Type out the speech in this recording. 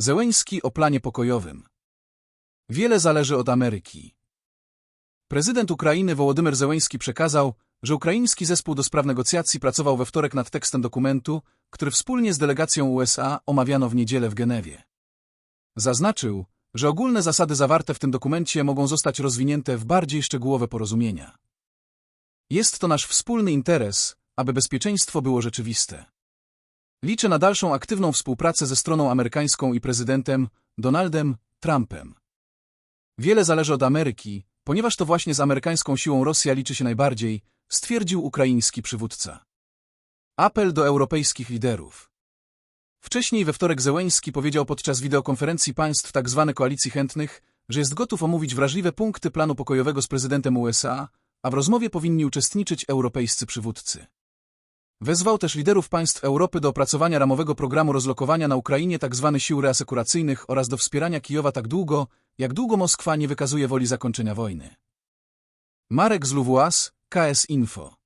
Zełeński o planie pokojowym. Wiele zależy od Ameryki. Prezydent Ukrainy Wołodymyr Zełeński przekazał, że ukraiński zespół do spraw negocjacji pracował we wtorek nad tekstem dokumentu, który wspólnie z delegacją USA omawiano w niedzielę w Genewie. Zaznaczył, że ogólne zasady zawarte w tym dokumencie mogą zostać rozwinięte w bardziej szczegółowe porozumienia. Jest to nasz wspólny interes, aby bezpieczeństwo było rzeczywiste. Liczę na dalszą aktywną współpracę ze stroną amerykańską i prezydentem Donaldem Trumpem. Wiele zależy od Ameryki, ponieważ to właśnie z amerykańską siłą Rosja liczy się najbardziej, stwierdził ukraiński przywódca. Apel do europejskich liderów. Wcześniej we wtorek Zełeński powiedział podczas wideokonferencji państw tzw. koalicji chętnych, że jest gotów omówić wrażliwe punkty planu pokojowego z prezydentem USA, a w rozmowie powinni uczestniczyć europejscy przywódcy. Wezwał też liderów państw Europy do opracowania ramowego programu rozlokowania na Ukrainie tzw. sił reasekuracyjnych oraz do wspierania Kijowa tak długo, jak długo Moskwa nie wykazuje woli zakończenia wojny. Marek z KS Info